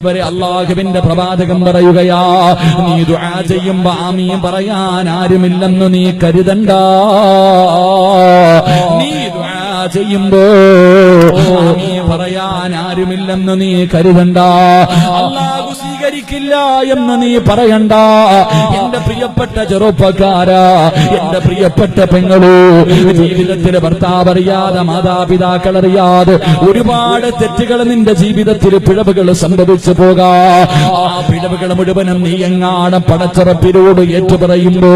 വരെ അള്ളാഹുവിന്റെ പ്രവാചകം പറയുകയാ നീ ദുആ ചെയ്യുമ്പോ ആമീൻ പറയാൻ ആരുമില്ലെന്ന് നീ കരുതണ്ട. നീ ദുആ ചെയ്യുമ്പോ ആമീൻ പറയാൻ ആരുമില്ലെന്ന് നീ കരുതണ്ട. അള്ളാഹു സ്വീകരിക്കില്ല എന്ന് നീ പറയണ്ട. എന്റെ പ്രിയപ്പെട്ട ചെറുപ്പക്കാരാ എന്റെ പ്രിയപ്പെട്ട പെങ്ങളൂ ജീവിതത്തിൽ ഭർത്താവ് അറിയാതെ മാതാപിതാക്കൾ അറിയാതെ ഒരുപാട് തെറ്റുകൾ നിന്റെ ജീവിതത്തിൽ പിഴവുകൾ സംഭവിച്ചു പോകാ. ആ പിഴവുകൾ മുഴുവനും നീ എങ്ങാണ് പടച്ചറപ്പിനോട് ഏറ്റുപറയുമ്പോ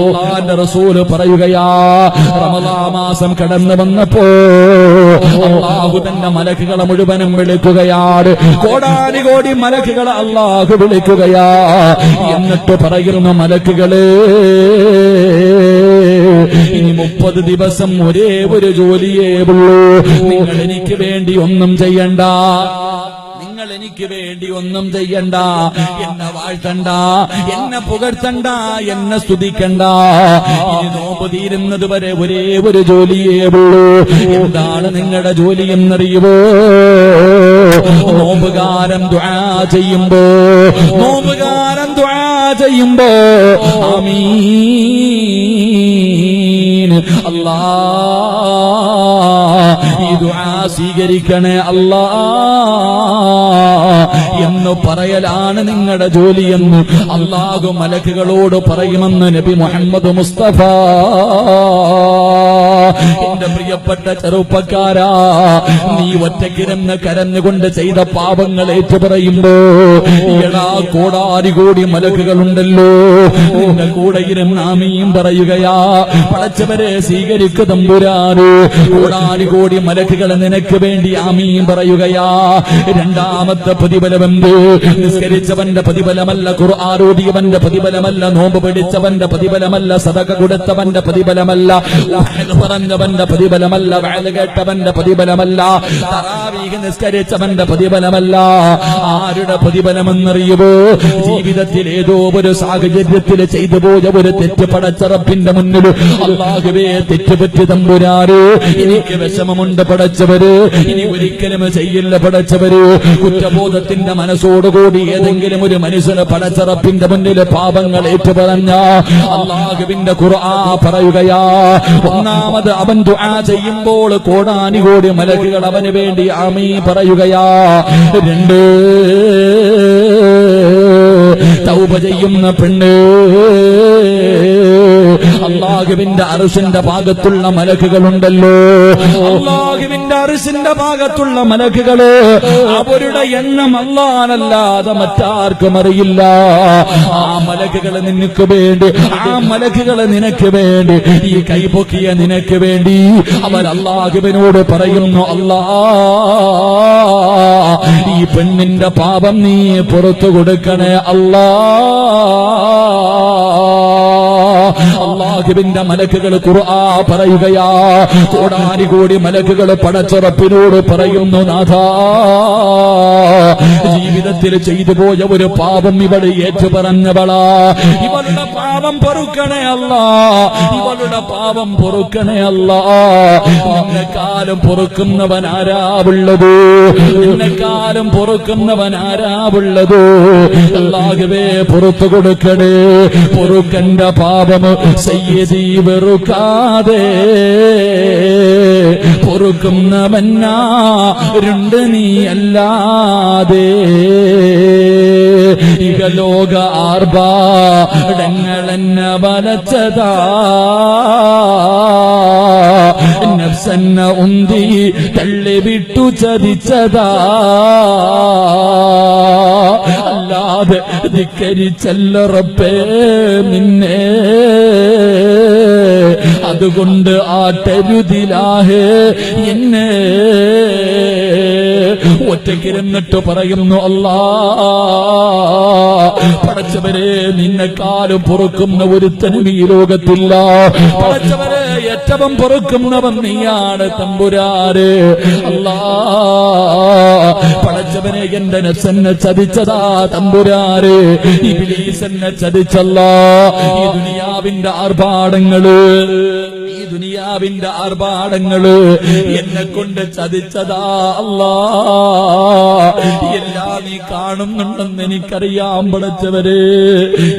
അള്ളാന്റെ റസൂൽ പറയുകയാ റമദാ മാസം കടന്നു വന്നപ്പോ അള്ളാഹു തന്റെ മലക്കുകളെ മുഴുവനും വിളിക്കുകയാണ്. കോടാനി കോടി മലക്കുകളെ അള്ളാഹു വിളിക്കുകയാ. എന്നിട്ട് പറയുന്ന മലക്കുകളെ ഇനി മുപ്പത് ദിവസം ഒരേ ഒരു ജോലിയേ ഉള്ളൂ. നിങ്ങൾ എനിക്ക് വേണ്ടി ഒന്നും ചെയ്യണ്ട. നിങ്ങൾ എനിക്ക് വേണ്ടി ഒന്നും ചെയ്യണ്ട. എന്നെ വാഴ്ത്തണ്ട എന്നെ പുകഴ്ത്തണ്ട എന്നെ സ്തുതിക്കണ്ട. ഇനി നോമ്പ് തീരുന്നത് വരെ ഒരേ ഒരു ജോലിയേ ഉള്ളൂ. എന്താണ് നിങ്ങളുടെ ജോലി എന്നറിയുമോ നോമ്പുകാരൻ ദ്വാ ചെയ്യുമ്പോ നോമ്പുകാരൻ ദ്വാ ചെയ്യുമ്പോ ആമീൻ. ദുആ സ്വീകരിക്കണേ അല്ലാ. എന്ന് പറയലാണ് നിങ്ങളുടെ ജോലിയെന്ന് അള്ളാഹു മലക്കുകളോട് പറയുമെന്ന് നബി മുഹമ്മദ് മുസ്തഫ. എന്റെ പ്രിയപ്പെട്ട ചെറുപ്പക്കാരാ നീ ഒറ്റക്കിരന്ന് കരഞ്ഞുകൊണ്ട് ചെയ്ത പാപങ്ങൾ ഏറ്റു പറയുമ്പോ എടാ കോടാരി കോടി മലക്കുകളുണ്ടല്ലോ. നിന്റെ കൂടെ ഇരുന്ന് നാമിയും പറയുകയാ. പടച്ചവരെ സ്വീകരിക്കു കോടാനു കോടി മലക്കുകൾ നിനക്ക് വേണ്ടി ആമീൻ പറയുകയാ. രണ്ടാമത്തെ പ്രതിഫലമെന്ത്? നിസ്കരിച്ചവന്റെ പ്രതിഫലമല്ല ഖുർആാരോദിയവന്റെ പ്രതിഫലമല്ല നോമ്പ് പിടിച്ചവന്റെ പ്രതിഫലമല്ല സതക കൊടുത്തവന്റെ പ്രതിഫലമല്ല പറഞ്ഞവന്റെ പ്രതിഫലമല്ല വഅദ് കേട്ടവന്റെ പ്രതിഫലമല്ല നിസ്കരിച്ചവന്റെ പ്രതിഫലമല്ല. ആരുടെ പ്രതിഫലമെന്നറിയുമോ ജീവിതത്തിൽ ഏതോ ഒരു സാഹചര്യത്തിൽ ചെയ്തു പോയ ഒരു തെറ്റ് പടച്ചറപ്പിന്റെ മുന്നിൽ അള്ളാഹുവേ തെറ്റുപറ്റി തമ്പുരാറ് എനിക്ക് വിഷമമുണ്ട് പടച്ചവര്. ഇനി ഒരിക്കലും ചെയ്യില്ല പടച്ചവര്. കുറ്റബോധത്തിന്റെ മനസ്സോടുകൂടി ഏതെങ്കിലും ഒരു മനുഷ്യന് പടച്ചറപ്പിന്റെ മുന്നിൽ പാപങ്ങൾ ഏറ്റുപറഞ്ഞ അള്ളാഹുവിന്റെ ഖുർആ പറയുകയാ. ഒന്നാമത് അവൻ ദുആ ചെയ്യുമ്പോൾ കോടാനി കോടി മലക്കുകൾ അവന് വേണ്ടി ആമീ പറയുകയാ. രണ്ട് തൗപ ചെയ്യുന്ന പെണ്ണ് അള്ളാഹുവിന്റെ അറുസിന്റെ ഭാഗത്തുള്ള മലക്കുകളുണ്ടല്ലോ. അള്ളാഹുവിന്റെ അറുസിന്റെ ഭാഗത്തുള്ള മലക്കുകൾ അവരുടെ എണ്ണം അല്ലാനല്ലാതെ മറ്റാർക്കും അറിയില്ല. ആ മലക്കുകൾ നിനക്ക് വേണ്ടി ആ മലക്കുകൾ നിനക്ക് വേണ്ടി ഈ കൈപൊക്കിയ നിനക്ക് വേണ്ടി അവൻ അള്ളാഹുവിനോട് പറയുന്നു അല്ലാ ഈ പെണ്ണിന്റെ പാപം നീ പുറത്തു കൊടുക്കണേ അല്ലാ. അള്ളാഹുവിന്റെ മലക്കുകൾ ഖുർആ പറയുകയാ. കോടാനി കോടി മലക്കുകൾ പടച്ചുറപ്പിനോട് പറയുന്നു നാഥ. ജീവിതത്തിൽ ചെയ്തു പോയ ഒരു പാപം ഇവൾ ഏറ്റു പറഞ്ഞവളാ. ഇവളുടെ പാപം പൊറുക്കണേ അല്ല. ഇവളുടെ പാപം പൊറുക്കണേ അല്ല. നിന്നെക്കാലം പൊറുക്കുന്നവൻ ആരാവുള്ളത് നിന്നെക്കാലം പൊറുക്കുന്നവൻ ആരാവുള്ളത് അല്ലാഹുവേ പുറത്തു കൊടുക്കണേ. പൊറുക്കന്റെ പാപം സയ്യദി വെറുക്കാതെ പൊറുക്കുന്നവന്നാരുണ്ട് നീ അല്ലാതെ. ഇഹലോക ആർഭാടങ്ങളെന്നെ വലച്ചതാ. നഫ്സന്ന ഉന്തി തള്ളിവിട്ടു ചതിച്ചതാ. അല്ലാതെ ധിക്കരിച്ചല്ലൊറപ്പേ നിന്നെ. അതുകൊണ്ട് ആട്ടരുതിലാഹേ എന്നെ. ഒറ്റക്കിരുന്നിട്ട് പറയുന്നു അല്ലാ പടച്ചവരെ നിന്നെക്കാളും പൊറുക്കുന്ന ഒരുത്തനും ഈ ലോകത്തില്ല. പടച്ചവരെ ഏറ്റവും പൊറുക്കുന്നവൻ നീയാണ് തമ്പുരാര് പടച്ചവനെ എന്റെ നെസ്സെന്നെ ചതിച്ചതാ തമ്പുരാര് ഇബിലീസെന്നെ ചതിച്ചല്ല ഈ ദുനിയാവിന്റെ ആർഭാടങ്ങൾ ഈ ദുനിയാവിന്റെ ആർഭാടങ്ങൾ എന്നെ കൊണ്ട് ചതിച്ചതാ അല്ലാ. നീ കാണുന്നുണ്ടെന്ന് എനിക്കറിയാം പടച്ചവര്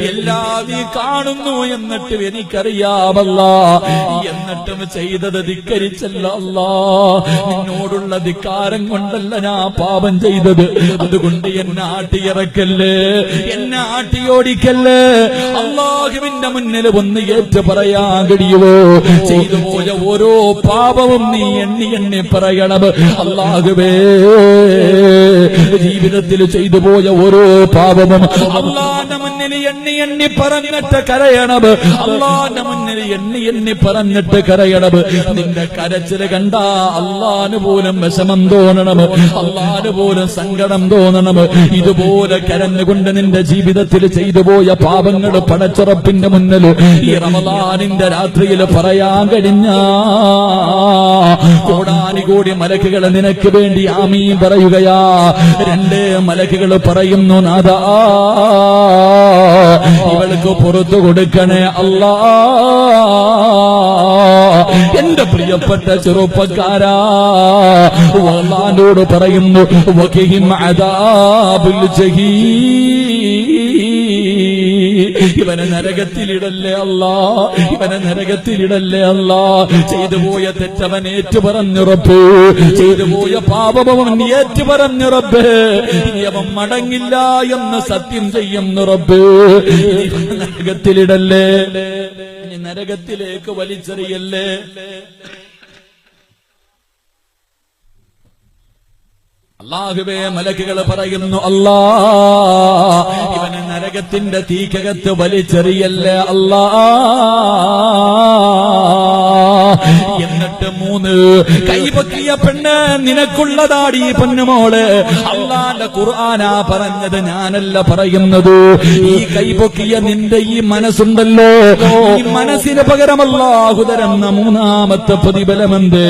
എല്ലാം നീ കാണുന്നു എന്നിട്ടും എനിക്കറിയാമല്ല. എന്നിട്ടും ചെയ്തത് ധിക്കരിച്ചല്ല അല്ലാ. നിന്നോടുള്ള ധിക്കാരം കൊണ്ടല്ല ഞാൻ പാപം ചെയ്തത്. അതുകൊണ്ട് എന്നെ ആട്ടിയിറക്കല്ലേ? എന്നെ ആട്ടിയോടിക്കല്ലേ? അള്ളാഹുവിന്റെ മുന്നിൽ ഒന്ന് ഏറ്റു പറയാൻ കഴിയുമോ ചെയ്തു പോയ ഓരോ പാപവും നീ എണ്ണി എണ്ണി പറയണം അള്ളാഹുവേ. ജീവിതത്തിൽ ചെയ്തു പോയ ഓരോ പാപവും അള്ളാന്റെ മുന്നിൽ എണ്ണി എണ്ണി പറഞ്ഞിട്ട് കരയണവ് അള്ളാന്റെ മുന്നിൽ എണ്ണി എണ്ണി പറഞ്ഞിട്ട് കരയണവ് നിന്റെ കരച്ചിൽ കണ്ട അള്ളാന് പോലും വിഷമം തോന്നണം അള്ളാന് പോലും സങ്കടം തോന്നണം ഇതുപോലെ കരഞ്ഞുകൊണ്ട് നിന്റെ ജീവിതത്തിൽ ചെയ്തു പോയ പാപങ്ങൾ പടച്ചുറപ്പിന്റെ മുന്നിൽ ഈ റമദാനിന്റെ രാത്രിയിൽ പറയാൻ കഴിഞ്ഞ. കോടാനുകോടി മലക്കുകൾ നിനക്ക് വേണ്ടി ആമീൻ പറയുകയാ. രണ്ട് മലക്കുകൾ പറയുന്നു നാദാ ഇവൾക്ക് പുറത്തു കൊടുക്കണേ അല്ലാ. എന്റെ പ്രിയപ്പെട്ട ചെറുപ്പക്കാരാ അള്ളാനോട് പറയുന്നു വകിഹിം അദാബുൽ ജഹീം. ഇവനെ നരകത്തിലിടല്ലേ അല്ലാ ഇവനെ നരകത്തിലിടല്ലേ അല്ലാ. ചെയ്തു പോയ തെറ്റവൻ ഏറ്റു പറഞ്ഞുറപ്പ് ചെയ്തു പോയ പാപമവൻ ഏറ്റു പറഞ്ഞുറപ്പ് ഇനി മടങ്ങില്ല എന്ന് സത്യം ചെയ്യുന്നുറപ്പ് നരകത്തിലിടല്ലേ? ഇനി നരകത്തിലേക്ക് വലിച്ചെറിയല്ലേ? അള്ളാഹുബേ മലക്കുകൾ പറയുന്നു അല്ലാ ഇവനെ നരകത്തിന്റെ തീക്കകത്ത് വലിച്ചെറിയല്ലേ അല്ലാ. എന്നിട്ട് മൂന്ന് കൈപൊക്കിയ പെണ്ണ് നിനക്കുള്ളതാടി പൊന്നുമോൾ. അള്ളാന്റെ ഖുർആനാ പറഞ്ഞത് ഞാനല്ല പറയുന്നത്. ഈ കൈപൊക്കിയ നിന്റെ ഈ മനസ്സുണ്ടല്ലോ. ഈ മനസ്സിന് പകരം തരുന്ന മൂന്നാമത്തെ പ്രതിഫലമെന്ത്?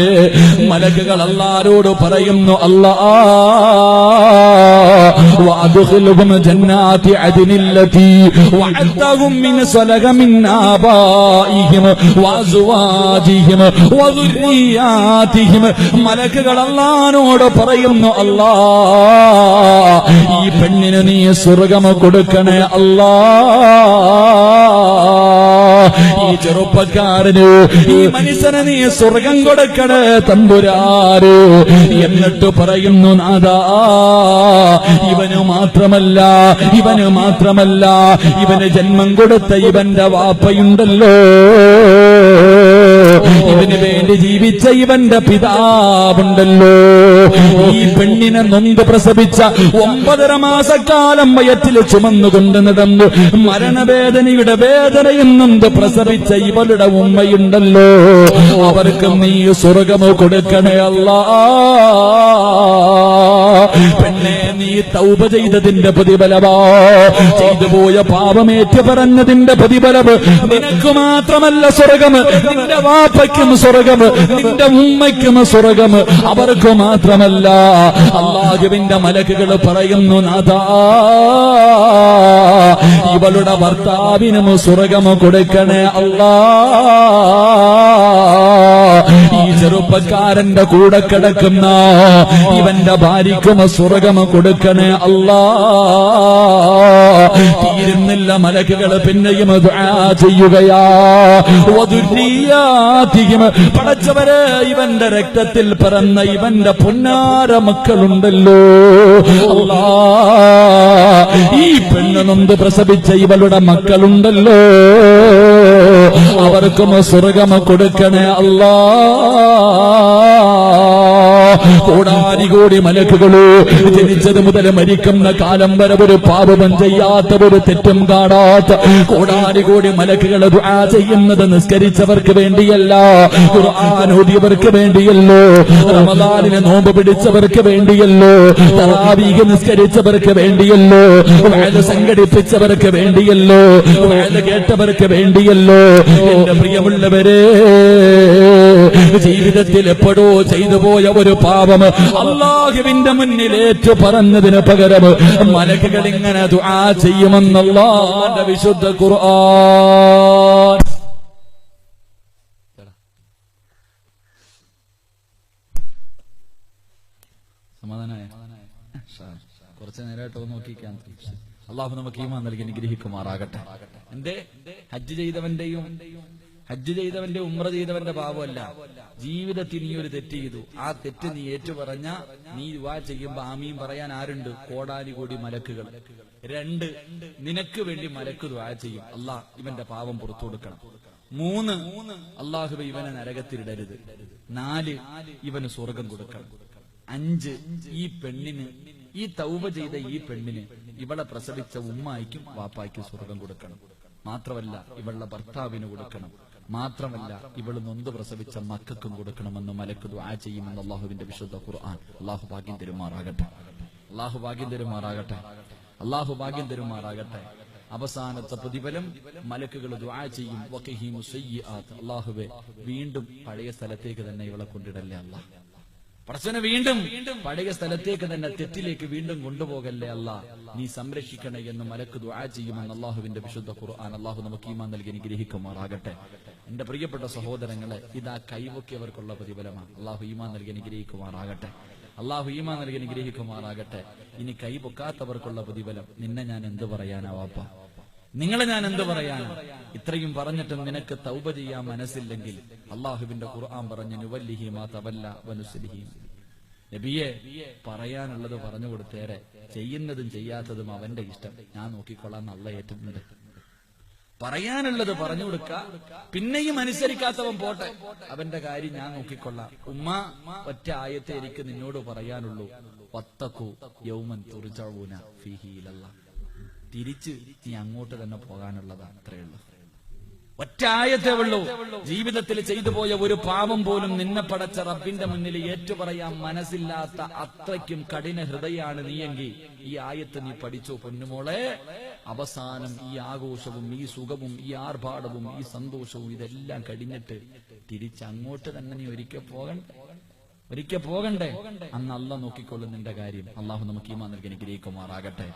മലക്കുകൾ അല്ലാരോട് പറയുന്നു അല്ലാ وأدخلهم جنات عدن التي وعدتهم من صلح من آبائهم وأزواجهم وذرياتهم മലക്കുകൾ അള്ളഹാനോട് പറയുന്നു അല്ലാ ഈ പെണ്ണിന് നീ സ്വർഗം കൊടുക്കണേ അല്ലാ ഈ ചെറുപ്പക്കാരന് ഈ മനുഷ്യന് നീ സ്വർഗം കൊടുക്കണേ തമ്പുരാര് എന്നിട്ട് പറയുന്നു നാദാ ഇവന് മാത്രമല്ല ഇവന് മാത്രമല്ല ഇവന് ജന്മം കൊടുത്ത ഇവന്റെ വാപ്പയുണ്ടല്ലോ. ഇവന് വേണ്ടി ജീവിച്ച ഇവന്റെ പിതാവുണ്ടല്ലോ. ഈ പെണ്ണിനെ നൊന്ത് പ്രസവിച്ച ഒമ്പതര മാസക്കാലം വയറ്റിൽ ചുമന്നുകൊണ്ട് നടന്നു. മരണവേദനയുടെ വേദനയും നൊന്ത് പ്രസവിച്ച ഇവളുടെ ഉമ്മയുണ്ടല്ലോ. അവർക്ക് നീ സ്വർഗമോ കൊടുക്കണേ അല്ല. പെണ്ണെ നീ തൗപ ചെയ്തതിന്റെ പ്രതിഫലമാ. ചെയ്തു പോയ പാപമേറ്റ് പറഞ്ഞതിന്റെ പ്രതിഫലം നിനക്ക് മാത്രമല്ല സ്വർഗം. നിന്റെ വാപ്പയ്ക്കും സ്വർഗം നിന്റെ ഉമ്മയ്ക്കും സ്വർഗം അവർക്ക് മാത്രമല്ല. അള്ളാഹുവിന്റെ മലക്കുകൾ പറയുന്നു നാഥാ ഇവളുടെ ഭർത്താവിനും സ്വർഗം കൊടുക്കണേ അല്ലാ ഈ ചെറുപ്പക്കാരന്റെ കൂടെ കിടക്കുന്ന ഇവന്റെ ഭാര്യക്കും സ്വർഗം കൊടുക്കണേ അല്ലാ തീരുന്നില്ല മലക്കുകൾ പിന്നെയും ചെയ്യുകയാ. പടച്ചവരെ ഇവന്റെ രക്തത്തിൽ പിറന്ന ഇവന്റെ പൊന്നാര മക്കളുണ്ടല്ലോ. ഈ പെണ്ണ് നൊന്ത് പ്രസവിച്ച ഇവളുടെ മക്കളുണ്ടല്ലോ. അവർക്കും സ്വർഗം കൊടുക്കണേ അല്ലാ. കോടാനികോടി മലക്കുകൾ ജനിച്ചത് മുതൽ മരിക്കുന്ന കാലം വരെ ഒരു പാപം ചെയ്യാത്ത ഒരു തെറ്റും കാണാത്ത കോടാനികോടി മലക്കുകൾ ചെയ്യുന്നത് നിസ്കരിച്ചവർക്ക് വേണ്ടിയല്ല ഖുർആൻ ഓതിയവർക്ക് വേണ്ടിയല്ലോ റമദാനിനെ നോമ്പ് പിടിച്ചവർക്ക് വേണ്ടിയല്ലോ തറാവീഹ് നിസ്കരിച്ചവർക്ക് വേണ്ടിയല്ലോ വയൽ സംഘടിപ്പിച്ചവർക്ക് വേണ്ടിയല്ലോ വയൽ കേട്ടവർക്ക് വേണ്ടിയല്ലോ. എന്റെ പ്രിയമുള്ളവരെ ജീവിതത്തിൽ എപ്പോഴോ ചെയ്തു പോയ ഒരു പാപം. അള്ളാഹുവിന്റെ മുന്നിൽ ഏറ്റു പറഞ്ഞതിന് പകരം മലക്കുകൾ ഇങ്ങനെ ദുആ ചെയ്യുമെന്നുള്ള വിശുദ്ധ ഖുർആൻ. നോക്കിക്കാൻ അള്ളാഹു നമുക്ക് ഈമാൻ നൽകി നിഗ്രഹിക്കുമാറാകട്ടെ എന്റെ ഹജ്ജ് ചെയ്തവന്റെയും ഹജ്ജ് ചെയ്തവന്റെ ഉമ്ര ചെയ്തവന്റെ പാപമല്ല. ജീവിതത്തിൽ നീ ഒരു തെറ്റ് ചെയ്തു. ആ തെറ്റ് നീ ഏറ്റുപറഞ്ഞ നീ വാ ചെയ്യുമ്പോ ആമീം പറയാൻ ആരുണ്ട്? കോടാലി കോടി മലക്കുകൾ. രണ്ട് നിനക്ക് വേണ്ടി മലക്ക് ദുആ ചെയ്യും. അള്ളാഹ് ഇവന്റെ പാപം പുറത്തു കൊടുക്കണം. മൂന്ന് അള്ളാഹുബ ഇവനെ നരകത്തിലിടരുത് നാല് ഇവന് സ്വർഗം കൊടുക്കണം. അഞ്ച് ഈ പെണ്ണിന് ഈ തൗബ ചെയ്ത ഈ പെണ്ണിന് ഇവളെ പ്രസവിച്ച ഉമ്മായിക്കും വാപ്പായ്ക്കും സ്വർഗം കൊടുക്കണം. മാത്രമല്ല ഇവളുടെ ഭർത്താവിന് കൊടുക്കണം. മാത്രമല്ല ഇവൾ നൊന്ത് പ്രസവിച്ച മക്കൾക്കും കൊടുക്കണമെന്ന് മലക്ക് ദുആ ചെയ്യുമെന്ന് അള്ളാഹുവിന്റെ വിശുദ്ധ ഖുർആൻ. അള്ളാഹു ഭാഗ്യം തരുമാറാകട്ടെ. അള്ളാഹു ഭാഗ്യം തരുമാറാകട്ടെ. അള്ളാഹു ഭാഗ്യം തരുമാറാകട്ടെ. അവസാനത്തെ പ്രതിഫലം മലക്കുകൾ ദുആ ചെയ്യും. അള്ളാഹുവെ വീണ്ടും പഴയ സ്ഥലത്തേക്ക് തന്നെ ഇവളെ കൊണ്ടിടല്ലേ അല്ല പ്രശ്നം വീണ്ടും പഴയ സ്ഥലത്തേക്ക് തന്നെ തെറ്റിലേക്ക് വീണ്ടും കൊണ്ടുപോകല്ലേ അല്ല നീ സംരക്ഷിക്കണേ എന്ന് മലക്ക് ദ്വാ ചെയ്യുമെന്ന് അള്ളാഹുവിന്റെ വിശുദ്ധ ഖുർആൻ. അള്ളാഹു നമുക്ക് ഈമാൻ നൽകി അനുഗ്രഹിക്കുമാറാകട്ടെ. എന്റെ പ്രിയപ്പെട്ട സഹോദരങ്ങളെ ഇതാ കൈവൊക്കിയവർക്കുള്ള പ്രതിഫലമാണ്. അള്ളാഹു ഈമാൻ നൽകി അനുഗ്രഹിക്കുമാറാകട്ടെ. അള്ളാഹു ഈമാൻ നൽകി അനുഗ്രഹിക്കുമാറാകട്ടെ. ഇനി കൈ പൊക്കാത്തവർക്കുള്ള പ്രതിഫലം നിന്നെ ഞാൻ എന്തു പറയാനാ വാപ്പ നിങ്ങളെ ഞാൻ എന്തു പറയാൻ ഇത്രയും പറഞ്ഞിട്ടും നിനക്ക് തൗബ ചെയ്യാൻ മനസ്സില്ലെങ്കിൽ അള്ളാഹുവിന്റെ ഖുർആൻ പറഞ്ഞു തവല്ല നബിയെ പറയാനുള്ളത് പറഞ്ഞു കൊടുത്തേരെ. ചെയ്യുന്നതും ചെയ്യാത്തതും അവന്റെ ഇഷ്ടം. ഞാൻ നോക്കിക്കൊള്ളാൻ നല്ല ഏറ്റുന്നുണ്ട് പറയാനുള്ളത് പറഞ്ഞു കൊടുക്ക. പിന്നെയും അനുസരിക്കാത്തവൻ പോട്ടെ. അവന്റെ കാര്യം ഞാൻ നോക്കിക്കൊള്ളാം. ഉമ്മ ഒറ്റ ആയത്തെ എനിക്ക് നിന്നോട് പറയാനുള്ളൂ. പത്തക്കു യൗമൻ തുറിച്ചൂന ഫിഹിയിലല്ല തിരിച്ച് നീ അങ്ങോട്ട് തന്നെ പോകാനുള്ളതാണ് അത്രേ ഉള്ളൂ. ഒറ്റ ആയത്തേ ഉള്ളൂ. ജീവിതത്തിൽ ചെയ്തു പോയ ഒരു പാപം പോലും നിന്നെ പടച്ച റബ്ബിന്റെ മുന്നിൽ ഏറ്റുപറയാൻ മനസ്സില്ലാത്ത അത്രയ്ക്കും കഠിന ഹൃദയാണ് നീയെങ്കിൽ ഈ ആയത്ത് നീ പഠിച്ചു പൊന്നുമോളെ? അവസാനം ഈ ആഘോഷവും ഈ സുഖവും ഈ ആർഭാടവും ഈ സന്തോഷവും ഇതെല്ലാം കഴിഞ്ഞിട്ട് തിരിച്ചങ്ങോട്ട് തന്നെ നീ ഒരിക്കൽ പോകണ്ടേ. ഒരിക്കൽ പോകണ്ടേ? അന്ന് അല്ല നോക്കിക്കൊള്ളുന്നതിന്റെ കാര്യം. അള്ളാഹു നമുക്ക് ഈ മാ നൽകി അനുഗ്രഹിക്കുമാറാകട്ടെ.